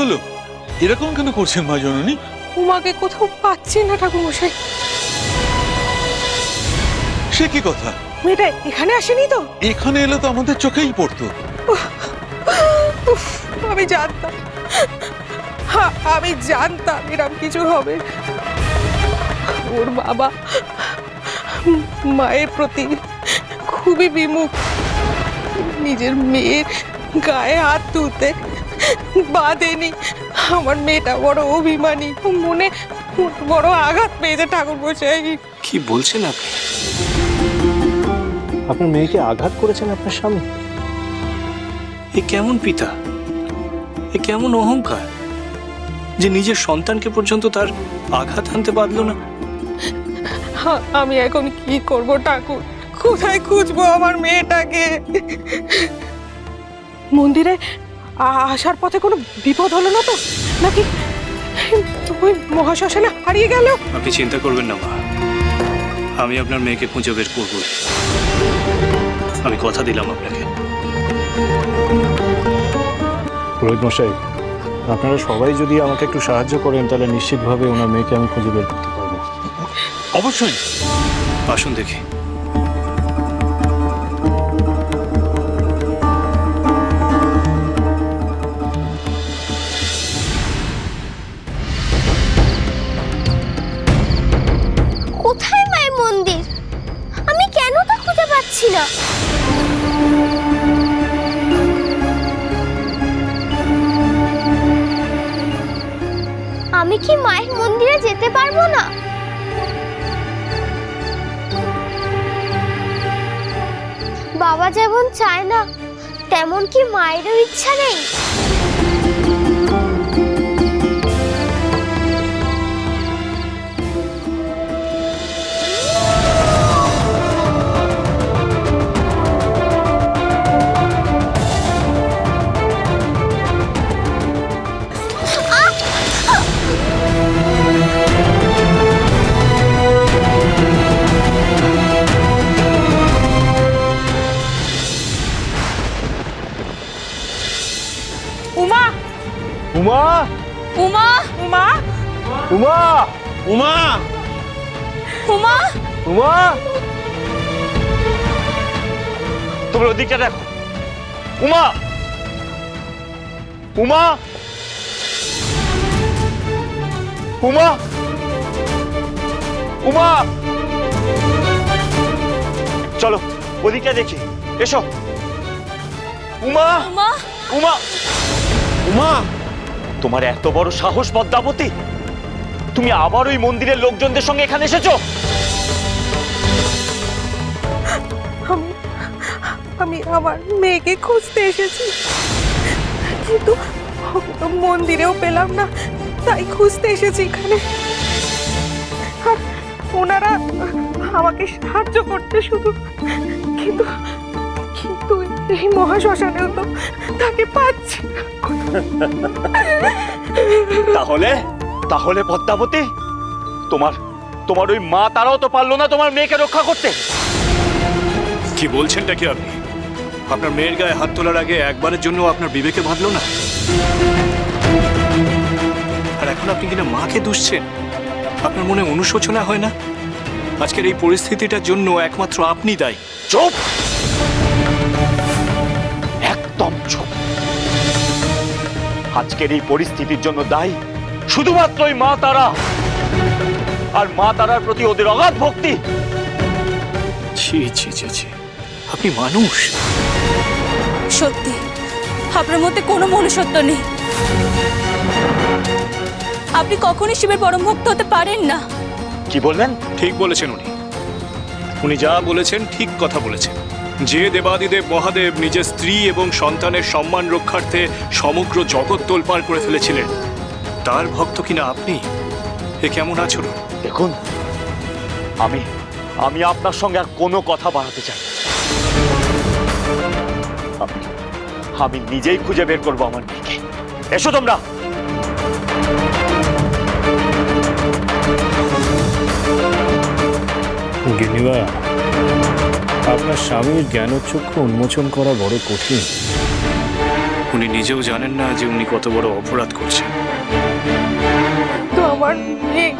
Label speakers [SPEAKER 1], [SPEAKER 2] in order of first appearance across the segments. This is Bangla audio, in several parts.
[SPEAKER 1] হলো? এরকম কেন করছেন মা জননী?
[SPEAKER 2] উমাকে কোথাও পাচ্ছি না ঠাকুর মশাই
[SPEAKER 1] সে কি কথা?
[SPEAKER 2] মেয়েটা এখানে আসেনি তো?
[SPEAKER 1] এখানে এলে তো আমাদের চোখেই পড়তো।
[SPEAKER 2] উফ, আমি জানতাম। হা- আমি জানতাম এরম কিছু হবে। ওর বাবা মায়ের প্রতি খুবই বিমুখ। নিজের মেয়ের গায়ে হাত তুলতে বাঁধেনি। আমার মেয়েটা বড় অভিমানী। মনে বড় আঘাত পেয়েছে ঠাকুর মশাই।
[SPEAKER 3] কি বলছেন আপনি? আপনার মেয়েকে আঘাত করেছেন আপনার স্বামী? এ কেমন পিতা? এ কেমন অহংকার? যে নিজের সন্তানকে পর্যন্ত তার আঘাত আনতে পারল না।
[SPEAKER 2] হা- আমি এখন কি করব ঠাকুর? কোথায় খুঁজবো আমার মেয়েটাকে? মন্দিরে আসার পথে কোনো বিপদ হলো না তো? নাকি ওই মহাশ্মশানে হারিয়ে গেল?
[SPEAKER 3] আপনি চিন্তা করবেন না মা। আমি আপনার মেয়েকে খুঁজে বের করব। আমি কথা দিলাম আপনাকে।
[SPEAKER 4] পুরোহিত মশাই আপনারা সবাই যদি আমাকে একটু সাহায্য করেন তাহলে নিশ্চিতভাবে ওনার মেয়েকে আমি খুঁজে বের করতে পারব।
[SPEAKER 1] অবশ্যই।
[SPEAKER 3] আসুন দেখি।
[SPEAKER 5] কি মায়ের মন্দিরে যেতে পারব না? বাবা যেমন চায় না, তেমন কি মায়েরও ইচ্ছা নেই?
[SPEAKER 2] উমা
[SPEAKER 4] উমা
[SPEAKER 2] উমা উমা
[SPEAKER 4] উমা
[SPEAKER 1] উমা
[SPEAKER 2] উমা
[SPEAKER 6] তোমরা ওদিকটা দেখো উমা উমা উমা উমা চলো ওদিকটা দেখি এসো উমা
[SPEAKER 2] উমা
[SPEAKER 6] উমা
[SPEAKER 1] উমা
[SPEAKER 6] তোমার এত বড় সাহস, পদ্মাবতী? তুমি আবার ওই মন্দিরের লোকজনদের সঙ্গে এখানে এসেছ?
[SPEAKER 2] আমি আমি আমার মেয়েকে খুঁজতে এসেছি। কিন্তু মন্দিরেও পেলাম না, তাই খুঁজতে এসেছি এখানে। ওনারা আমাকে সাহায্য করতে শুধু, কিন্তু এই মহাশ্মশানেও তো তাকে পাচ্ছি
[SPEAKER 6] তাহলে? তাহলে পদ্মাবতী তোমার তোমার ওই মা তারাও তো পারল না তোমার মেয়েকে রক্ষা করতে।
[SPEAKER 3] কি বলছেনটা কি আপনি? আপনার মেয়ের গায়ে হাত তোলার আগে একবারের জন্য আপনার বিবেকে বাঁধলো না? আর এখন আপনি কিনা মাকে দুষছেন? আপনার মনে অনুশোচনা হয় না? আজকের এই পরিস্থিতিটার জন্য একমাত্র আপনি দায়ী।
[SPEAKER 6] চুপ! চুপ আজকের এই পরিস্থিতির জন্য দায়ী শুধুমাত্র ওই মা তারা। আর মা তারার প্রতি ওদের অগাধ ভক্তি।
[SPEAKER 3] ছি ছি ছি ছি। আপনি মানুষ।
[SPEAKER 7] সত্যি আপনার মধ্যে কোনো মনুষ্যত্ব নেই। আপনি কখনই শিবের পরম ভক্ত হতে পারেন না।
[SPEAKER 6] কি বললেন?
[SPEAKER 3] ঠিক বলেছেন উনি। উনি যা বলেছেন ঠিক কথা বলেছেন। যে দেবাদিদেব মহাদেব নিজের স্ত্রী এবং সন্তানের সম্মান রক্ষার্থে সমগ্র জগৎ তোলপাড় করে ফেলেছিলেন। তার ভক্ত কিনা আপনি? এ কেমন আচরণ?
[SPEAKER 6] দেখুন আমি আমি আপনার সঙ্গে আর কোনো কথা বাড়াতে চাই আমি আমি নিজেই খুঁজে বের করব আমার মেয়েকে। এসো তোমরা।
[SPEAKER 4] গিনিবা আপনার স্বামীর জ্ঞানচক্ষু উন্মোচন করা বড় কঠিন।
[SPEAKER 3] উনি নিজেও জানেন না যে উনি কত বড় অপরাধ করছেন।
[SPEAKER 2] তো আমার মেয়ে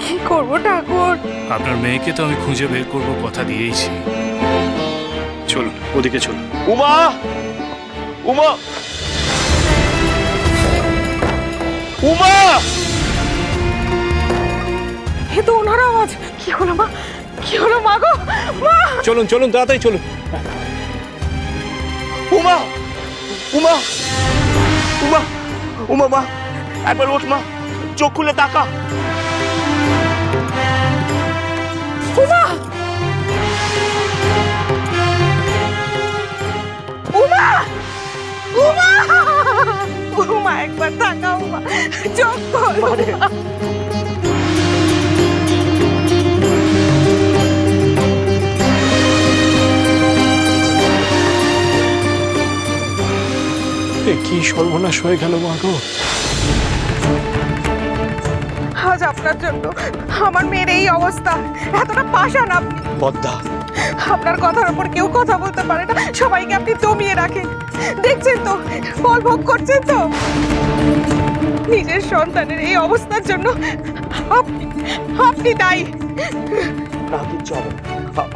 [SPEAKER 2] কি করব ঠাকুর?
[SPEAKER 3] আপনার মেয়েকে তো আমি খুঁজে বের করব কথা দিয়েইছি চলুন ওদিকে চলুন।
[SPEAKER 6] উমা! উমা! উমা!
[SPEAKER 2] এ তো ওনার আওয়াজ। কি হলো মা? কি হলো মা গো? মা!
[SPEAKER 3] চলুন চলুন তাড়াতাড়ি চলুন।
[SPEAKER 6] উমা উমা উমা উমা মা একবার ওঠ মা চোখ খুলে তাকা।
[SPEAKER 2] উমা! উমা! উমা! উমা একবার তাকাও মা চোখ খোল
[SPEAKER 4] সর্বনাশ হয়ে গেল মা গো।
[SPEAKER 2] আজ আপনার জন্য আমার মেয়ের এই অবস্থা এতটা পাশান। আপনি
[SPEAKER 6] পদ্মা।
[SPEAKER 2] আপনার কথার উপর কেউ কথা বলতে পারে না সবাইকে আপনি দমিয়ে রাখেন। দেখছেন তো ফল ভোগ করছেন তো? নিজের সন্তানের এই অবস্থার জন্য আপনি আপনি দায়ী।
[SPEAKER 6] না কিচ্ছু হবে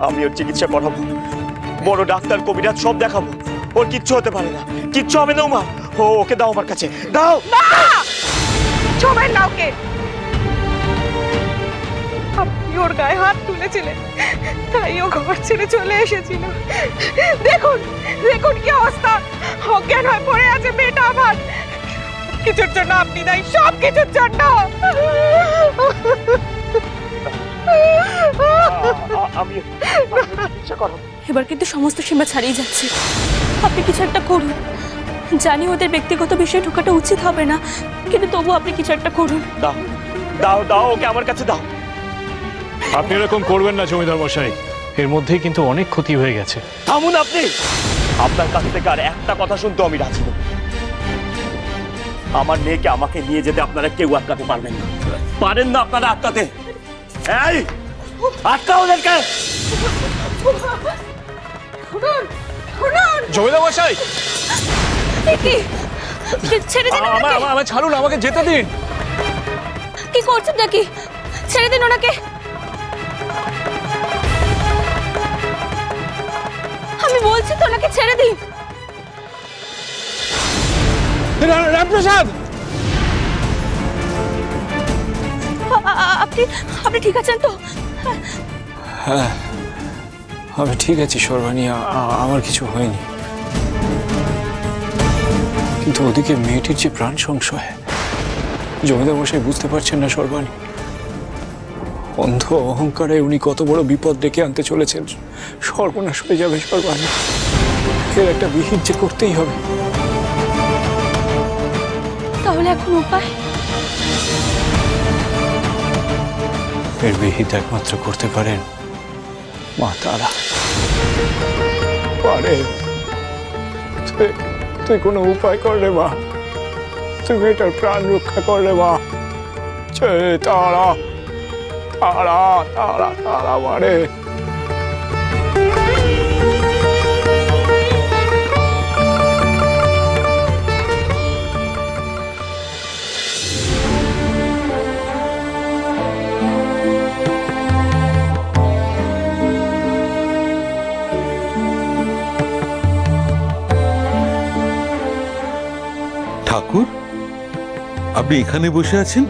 [SPEAKER 6] আমি ওর চিকিৎসা করাবো। বড় ডাক্তার কবিরাজ সব দেখাবো। ওর কিচ্ছু হতে পারে না। কিচ্ছু হবে না উমা। ও ওকে দাও আমার কাছে। দাও!
[SPEAKER 2] না! ছবেন না ওকে। আপনি ওর গায়ে হাত তুলেছিলেন তাই ও ঘর ছেড়ে চলে এসেছিল। দেখুন দেখুন কি অবস্থা। অজ্ঞান হয়ে পড়ে আছে মেয়েটা আমার। কিছুর জন্য আপনি দায়ী সব কিছুর জন্য।
[SPEAKER 6] আমি
[SPEAKER 7] এবার কিন্তু সমস্ত সীমা ছাড়িয়ে যাচ্ছি আপনি কিছু একটা করুন জানি ওদের ব্যক্তিগত বিষয়ে ঢোকাটা উচিত হবে না। কিন্তু তবু আপনি কিছু একটা করুন।
[SPEAKER 6] দাও দাও দাও ওকে আমার কাছে দাও।
[SPEAKER 4] আপনি এরকম করবেন না জমিদার মশাই। এর মধ্যেই কিন্তু অনেক ক্ষতি হয়ে গেছে।
[SPEAKER 6] থামুন আপনি! আপনার কাছ থেকে আর একটা কথা শুনতে আমি রাজি নই। আমার মেয়েকে আমাকে নিয়ে যেতে আপনারা কেউ আটকাতে পারবেন না। পারেন না আপনারা আটকাতে। এই আটকা ওদেরকে!
[SPEAKER 4] জমিদার মশাই!
[SPEAKER 7] কি? ছেড়ে দিন
[SPEAKER 4] আমার
[SPEAKER 7] ওনাকে।
[SPEAKER 4] আমার ছাড়ুন আমাকে যেতে দিন।
[SPEAKER 7] কি করছেন নাকি? ছেড়ে দিন ওনাকে। আমি বলছি তো ওনাকে ছেড়ে দিন।
[SPEAKER 1] রামপ্রসাদ!
[SPEAKER 7] আপনি আপনি ঠিক আছেন তো?
[SPEAKER 8] হ্যাঁ আমি ঠিক আছি সর্বাণী আমার কিছু হয়নি। কিন্তু ওদিকে মেয়েটির যে প্রাণ সংশয় জমিদার মশাই বুঝতে পারছেন না সর্বাণী। অন্ধ অহংকারে উনি কত বড় বিপদ ডেকে আনতে চলেছেন সর্বনাশ হয়ে যাবে সর্বাণী। এর একটা বিহিত যে করতেই হবে।
[SPEAKER 7] তাহলে এখন উপায়?
[SPEAKER 8] এর বিহিত একমাত্র করতে পারেন মা তারা।
[SPEAKER 4] পারে। তুই কোনো উপায় কর রে মা। তুমি এটার প্রাণ রক্ষা কর রে মা। তারা তারা তারা তারা, মারে।
[SPEAKER 1] ঠাকুর আপনি এখানে বসে আছেন?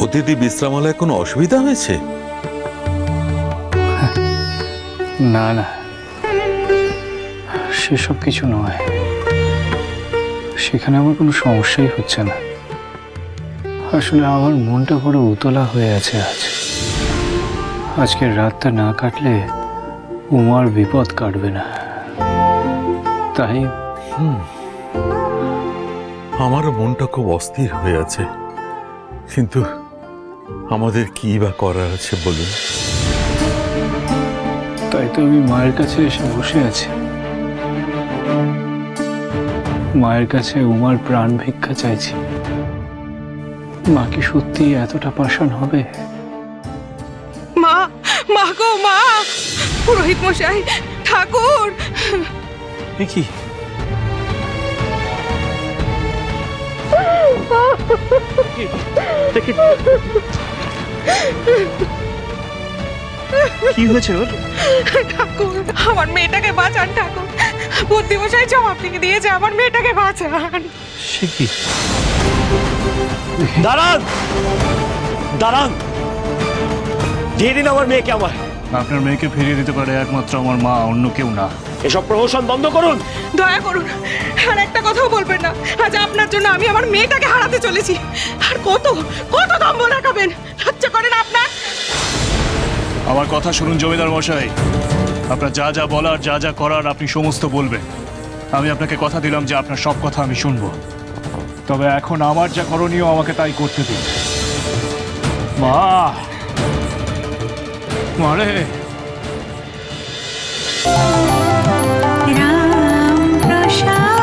[SPEAKER 1] অতিথি বিশ্রামালয়ে কোনো অসুবিধা হয়েছে?
[SPEAKER 8] না না। সেসব কিছু নয়। সেখানে আমার কোনো সমস্যাই হচ্ছে না। আসলে আমার মনটা বড় উতলা হয়ে আছে আজ। আজকের রাতটা না কাটলে উমার বিপদ কাটবে না। তাই
[SPEAKER 1] আমারও মনটা খুব অস্থির হয়ে আছে। কিন্তু আমাদের কি বা করার আছে বলুন?
[SPEAKER 8] তাই তো আমি মায়ের কাছে এসে বসে আছি। মায়ের কাছে উমার প্রাণ ভিক্ষা চাইছি। মা কি সত্যি এতটা পাষাণ হবে?
[SPEAKER 2] মা মা গো মা! পুরোহিত মশাই ঠাকুর!
[SPEAKER 8] কি?
[SPEAKER 6] কি হয়েছে ওর?
[SPEAKER 2] ঠাকুর আমার মেয়েটাকে বাঁচান ঠাকুর। বুদ্ধিমশাই সব আপনাকে দিয়েছে আমার মেয়েটাকে বাঁচান।
[SPEAKER 3] সে কি?
[SPEAKER 6] দাঁড়ান! দাঁড়ান! দিয়ে দিন আমার মেয়েকে আমার
[SPEAKER 3] আপনার মেয়েকে ফিরিয়ে দিতে পারে একমাত্র আমার মা অন্য কেউ না।
[SPEAKER 6] এসব প্রহসন বন্ধ করুন।
[SPEAKER 2] দয়া করুন আর একটা কথাও বলবেন না। আজ আপনার জন্য আমি আমার মেয়েটাকে হারাতে চলেছি। আর কত কত দম্ভ দেখাবেন? লজ্জা করেন আপনার?
[SPEAKER 3] আমার কথা শুনুন জমিদার মশাই। আপনার যা যা বলার যা যা করার আপনি সমস্ত বলবেন। আমি আপনাকে কথা দিলাম যে আপনার সব কথা আমি শুনব। তবে এখন আমার যা করণীয় আমাকে তাই করতে দিন। মা!
[SPEAKER 7] 말해. राम प्रशांत